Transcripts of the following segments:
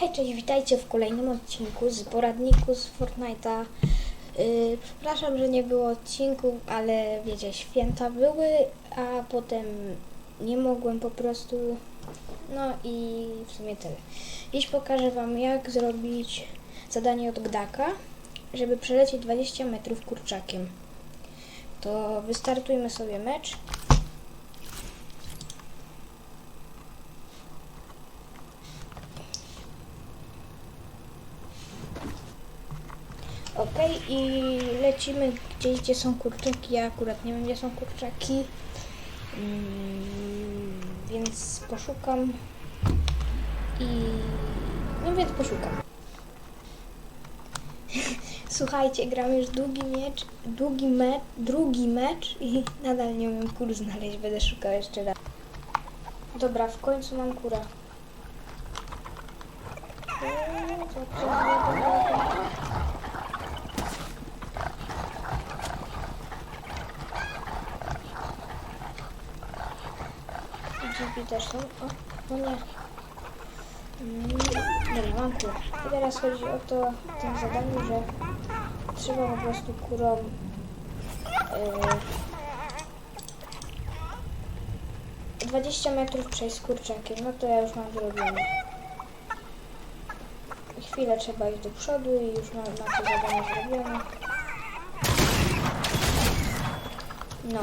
Hej, cześć, witajcie w kolejnym odcinku z poradniku z Fortnite'a. Yy, przepraszam, że nie było odcinków, ale wiecie, święta były, a potem nie mogłem po prostu. No i w sumie tyle. Dziś pokażę Wam, jak zrobić zadanie od Gdaka, żeby przelecieć 20 metrów kurczakiem. To wystartujmy sobie mecz. Ok, i lecimy gdzieś, gdzie są kurczaki. Ja akurat nie wiem, gdzie są kurczaki. Mm, więc poszukam. I. No więc poszukam. Słuchajcie, gram już długi miecz, długi mecz, drugi mecz i nadal nie umiem kur znaleźć. Będę szukał jeszcze raz. Dobra, w końcu mam kurę. Eee, co to jest? Dzięki też są. O, o nie. Mm, Dobra, mam kurę. I teraz chodzi o to w tym zadaniu, że trzeba po prostu kurą yy, 20 metrów przejść z kurczakiem. No to ja już mam zrobione. Chwilę trzeba iść do przodu i już mam, mam to zadanie zrobione. No.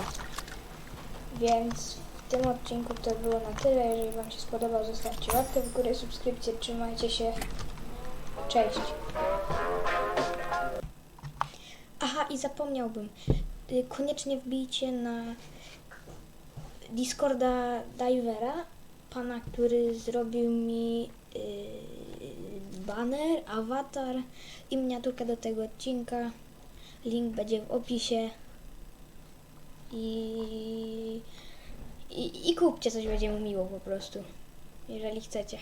Więc w tym odcinku to było na tyle. Jeżeli Wam się spodobał, zostawcie łapkę w górę, subskrypcję. Trzymajcie się. Cześć. Aha, i zapomniałbym. Y, Koniecznie wbijcie na Discorda Divera, pana, który zrobił mi yy, banner, awatar i miniaturkę do tego odcinka. Link będzie w opisie. I, i, i kupcie coś, będzie mu miło po prostu, jeżeli chcecie.